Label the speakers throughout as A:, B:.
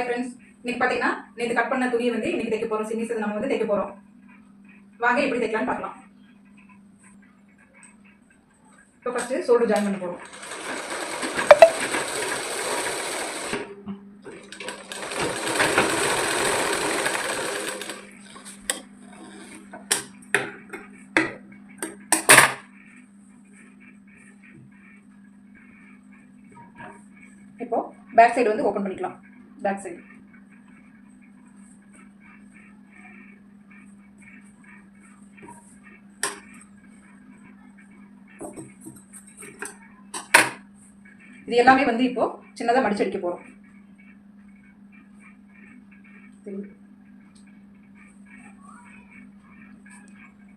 A: Hi friends இன்னைக்கு பார்த்தீங்கன்னா நேற்று கட் பண்ண துணியை வந்து இன்னைக்கு தைக்க போகிறோம் சின்னிஸ் நம்ம வந்து தைக்க போகிறோம் வாங்க எப்படி தைக்கலாம்னு பார்க்கலாம். இப்போ ஃபஸ்ட்டு ஷோல்டர் ஜாயின் பண்ண போகிறோம் இப்போ பேக் சைடு வந்து ஓப்பன் பண்ணிக்கலாம். பேக் சைடு இது எல்லாமே வந்து இப்போ சின்னதாக மடிச்சு அடிக்க போகிறோம்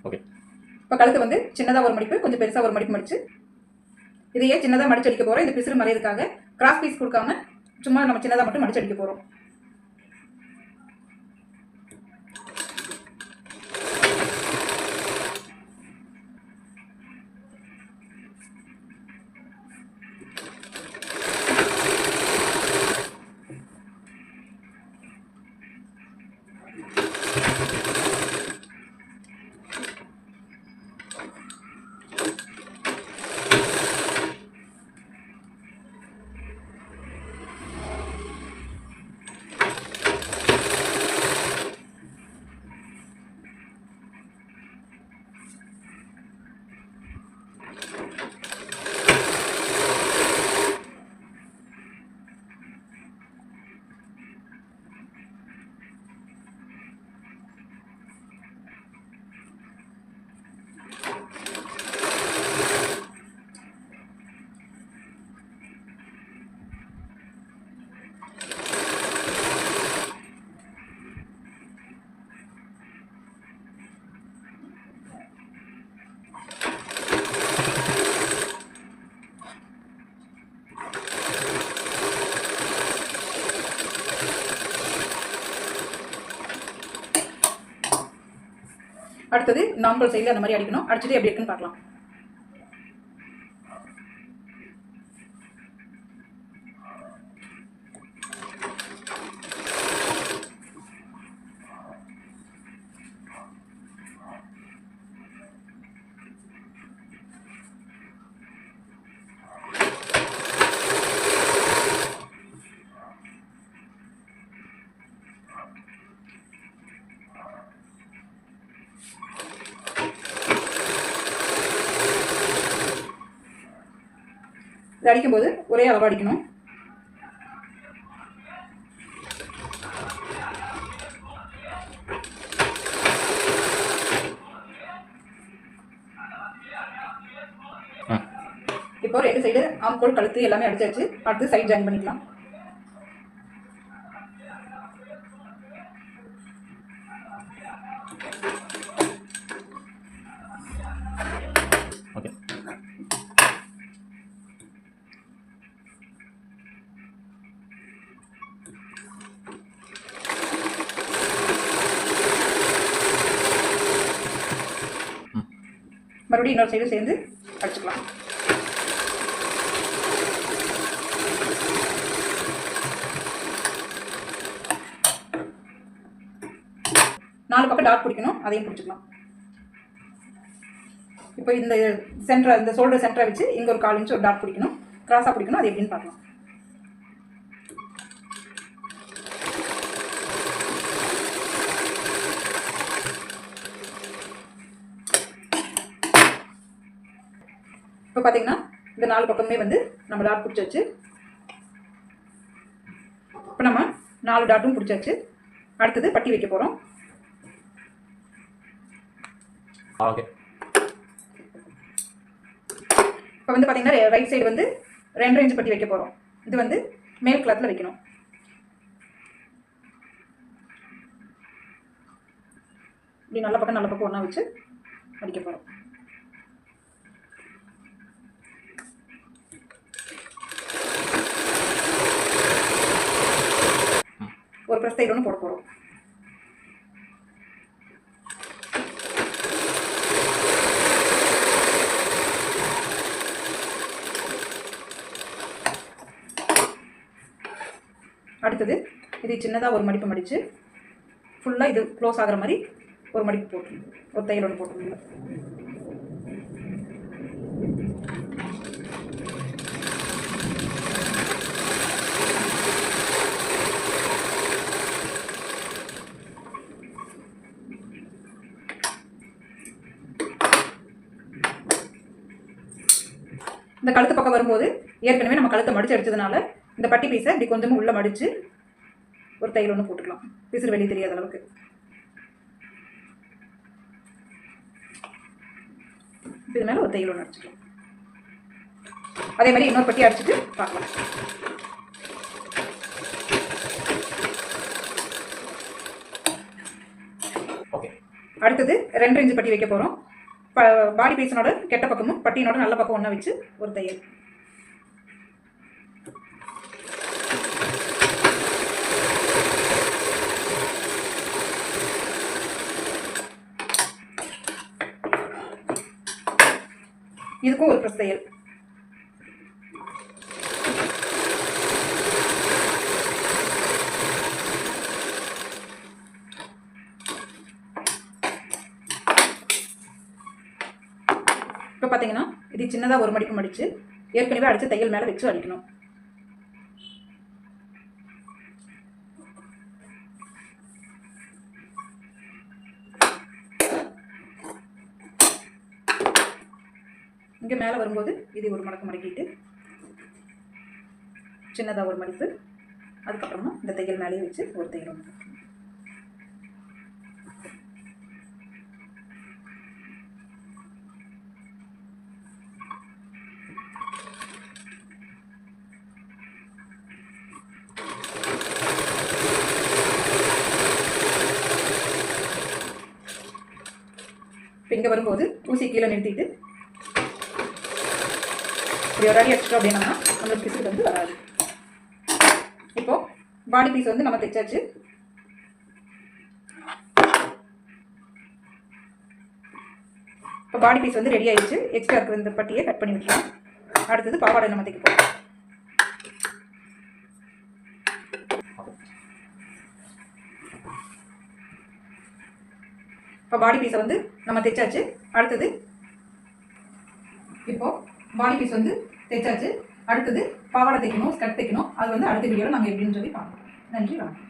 B: ஓகே
A: இப்போ கழுத்து வந்து சின்னதாக ஒரு மடிப்பு கொஞ்சம் பெருசாக ஒரு மடிப்பு மடிச்சு இதையே சின்னதாக மடிச்சு அடிக்க போகிறோம் இந்த பிசுறு மறையதுக்காக கிராஸ் பீஸ் கொடுக்காம சும்மா நம்ம சின்னதாக மட்டும் மடிச்சு அடிக்க போகிறோம் அடுத்தது நாம்பல் சைடில் அந்த மாதிரி அடிக்கணும். அடிச்சுட்டு எப்படி இருக்குன்னு பார்க்கலாம். இது அடிக்கும்போது ஒரே அளவு அடிக்கணும். இப்போ ரெண்டு சைடு ஆம்கோல் கழுத்து எல்லாமே அடிச்சாச்சு. அடுத்து சைட் ஜாயின் பண்ணிக்கலாம். மறுபடியும் இன்னொரு சைடு சேர்ந்து அடிச்சுக்கலாம். நாலு பக்கம் டாட் பிடிக்கணும் அதையும் பிடிச்சிக்கலாம். இப்போ இந்த சென்டரை இந்த ஷோல்டர் சென்டரை வச்சு இங்கே ஒரு கால் இன்ச்சு ஒரு டாட் பிடிக்கணும் கிராஸாக பிடிக்கணும் அது எப்படின்னு பார்க்கலாம். இப்போ பார்த்தீங்கன்னா இந்த நாலு பக்கமே வந்து நம்ம டாட் பிடிச்சாச்சு. இப்போ நம்ம நாலு டாட்டும் பிடிச்சாச்சு. அடுத்தது பட்டி வைக்க போகிறோம்
B: ஓகே
A: இப்போ வந்து பார்த்தீங்கன்னா ரைட் சைடு வந்து ரெண்டு இன்ச் பட்டி வைக்க போகிறோம் இது வந்து மேல் கிளாத்தில் வைக்கணும். இப்படி நல்ல பக்கம் நல்ல பக்கம் ஒன்றா வச்சு அடிக்க போகிறோம் ஒரு ப்ரெஸ் சைடு ஒன்று போட போகிறோம் அடுத்தது இது சின்னதாக ஒரு மடிப்பு மடித்து ஃபுல்லாக இது க்ளோஸ் ஆகிற மாதிரி ஒரு மடிப்பு போட்டுருங்க ஒரு தையல் ஒன்று போட்டுருங்க இந்த கழுத்து பக்கம் வரும்போது ஏற்கனவே நம்ம கழுத்தை மடிச்சு அடிச்சதுனால இந்த பட்டி பீஸை இப்படி கொஞ்சமாக உள்ளே மடித்து ஒரு தையல் ஒன்று போட்டுக்கலாம். பிசுறு வெளியே தெரியாத அளவுக்கு. இது மேலே ஒரு தையல் ஒன்று அடிச்சுக்கலாம். அதே மாதிரி இன்னொரு பட்டி அடிச்சுட்டு பார்க்கலாம். அடுத்தது ரெண்டு இன்ச்சு பட்டி வைக்க போகிறோம் பாடி பீஸனோட கெட்ட பக்கமும் பட்டியனோட நல்ல பக்கம் ஒன்றா வச்சு ஒரு தையல். இதுக்கும் ஒரு ப்ரெஸ் தையல். பார்த்தீங்கன்னா இது சின்னதாக ஒரு மடிப்பு மடித்து ஏற்கனவே அடித்து தையல் மேலே வச்சு அடிக்கணும். இங்கே மேலே வரும்போது இது ஒரு மடக்கு மடக்கிட்டு சின்னதாக ஒரு மடிப்பு. அதுக்கப்புறமா இந்த தையல் மேலேயே வச்சு ஒரு தையல் இங்கே வரும்போது ஊசி கீழே நிறுத்திட்டு இப்படி ஒரு அடி எக்ஸ்ட்ரா அப்படின்னா நம்மளுக்கு பிசுக்கு வந்து வராது. இப்போ பாடி பீஸ் வந்து நம்ம தைச்சாச்சு. இப்போ பாடி பீஸ் வந்து ரெடி ஆயிடுச்சு. எக்ஸ்ட்ரா இருக்கிற இந்த பட்டியை கட் பண்ணி விட்டுலாம் அடுத்தது பாவாடை நம்ம தைக்க போகிறோம் இப்போ பாடி பீஸை வந்து நம்ம தைச்சாச்சு. அடுத்தது இப்போ பாடி பீஸ் வந்து தைச்சாச்சு. அடுத்தது பாவாடை தைக்கணும் ஸ்கர்ட் தைக்கணும். அது வந்து அடுத்த வீடியோவில் நாங்கள் எப்படின்னு சொல்லி பார்ப்போம். நன்றி வணக்கம்.